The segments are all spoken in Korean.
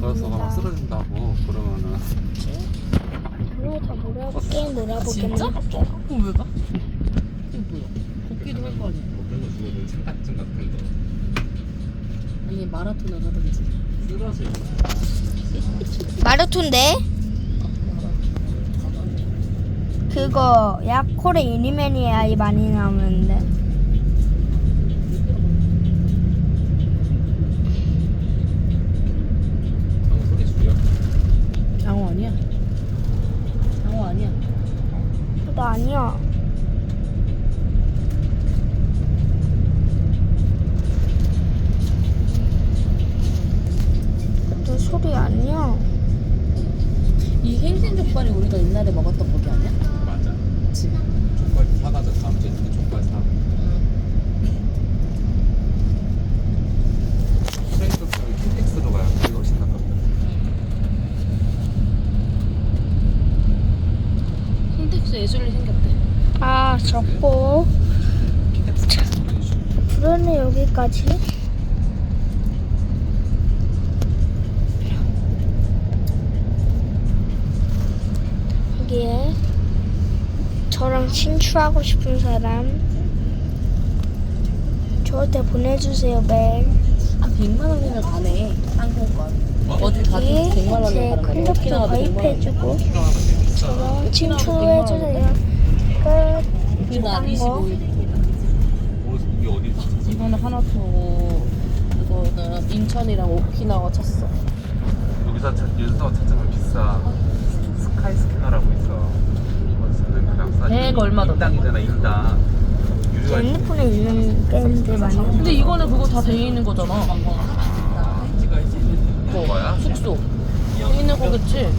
걸어서 가면. 쓰러진다고 그러면은 다 몰아볼게, 몰아볼게, 진짜? 몰아볼게. 그럼 왜 가? 이거 뭐야? 걷기도 할 거 아니야. 먹는 거 주거든 창가증 같은 거 아니 마라톤을 하든지. 쓰러져 마라톤데? 그거 야콜의 유니맨이야 많이 나오는데 나아니야 너 소리 아니야 이 생신 족발이 우리가 옛날에 먹었던 거기 아니야? 맞아 그치. 족발 사가자 다음 주에 그 족발 사 프레이드 쪽에 킨텍스로 가야 그게 훨씬 낫거든 킨텍스 예술이 생겼대. 아 적고 킨텍스 보내주시고 여기까지 여기에 저랑 친추하고 싶은 사람 저한테 보내주세요 멜한 100만 원이면 가네. 항공권. 어디 가도 여기 100만 원이면 제 가는 거야. 클럽도 오키나와도 100만 원. 가입해주고 저랑 친추해주세요 끝 거. 25일. 뭐 이게 어디 있어? 이거는 하나토고 이거는 인천이랑 오키나와 쳤어. 여기서 찾- 여기서 찾으면 비싸 스카이 스캐너라고 있어 이거 그냥 싸백 얼마던데? 인당이잖아 인당 핸드폰에 있는 게임들 많이 근데 이거는 그거 다 돼 있는 거잖아. 뭐야? 숙소. 돼 있는 거겠지?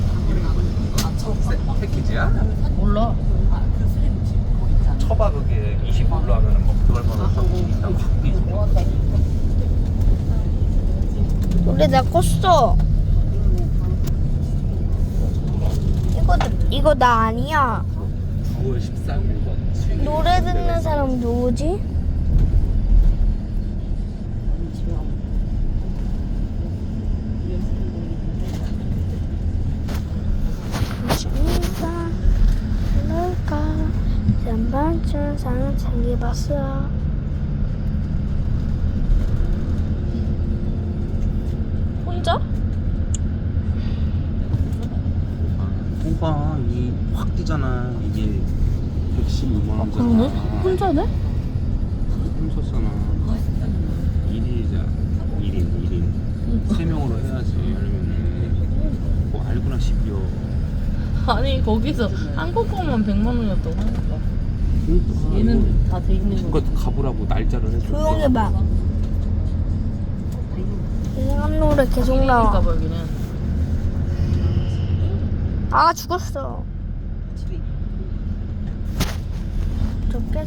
세- 패키지야? 몰라. 쳐봐 그게 25일로 하면은 뭐 그걸 인당 확 뛰지 노래 나 껐어. 이거 이거 나 아니야. 9월 13일 번 노래 듣는 사람 누구지? 무엇인가 뭘까 전반쯤 사는 챙겨봤어. 혼자? 뽑아 이확 뛰잖아. 이게 115만 원짜리 혼자네? 훔쳤잖아. 1인이자. 1인 1인 3명으로 해야지. 아니면은. 뭐 알구나 10여. 아니 거기서 한국어만 100만 원이었다고 하니까. 얘는 다 돼 있는 거 그거 가보라고 날짜를 해줘. 조용히 봐. 이상한 노래 계속 나와. 봐 여기는. 아 죽었어. 저게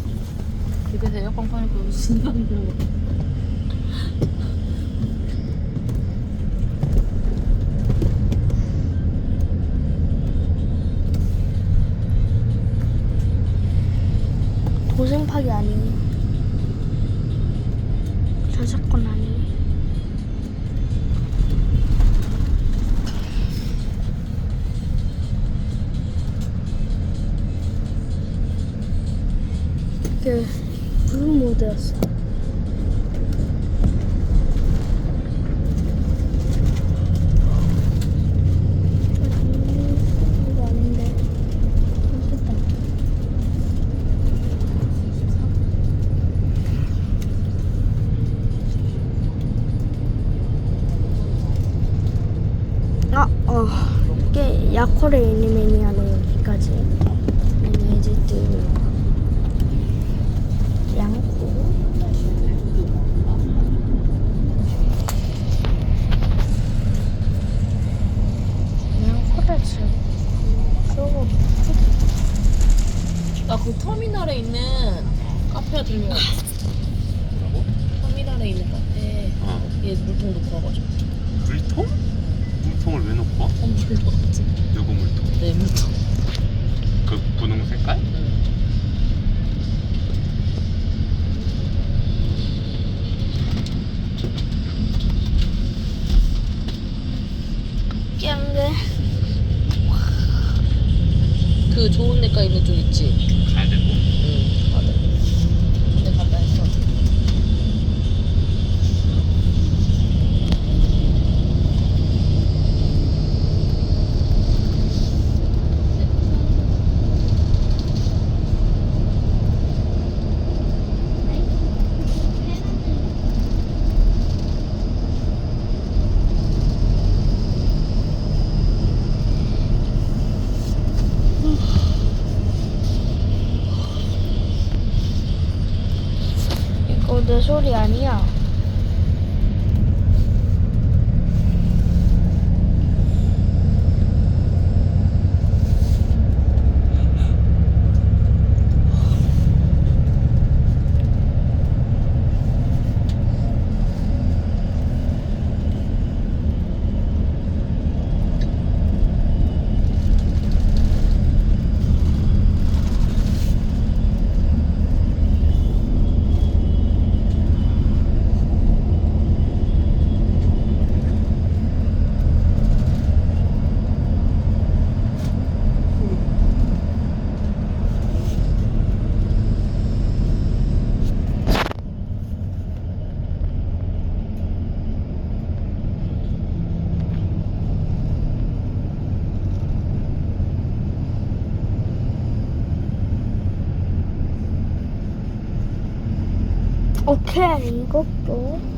집에서 에어컨 켜니까 신나는 거 도생 파 물통 놓고 와가지고 물통? 물통을 왜 놓고 선물로 왔지 누구 물통? 내 물통 그 분홍 색깔? 응. 귀한데 그 좋은 데가 있는 쪽 있지? 갈 소리 아니야. 오케이, 이것도.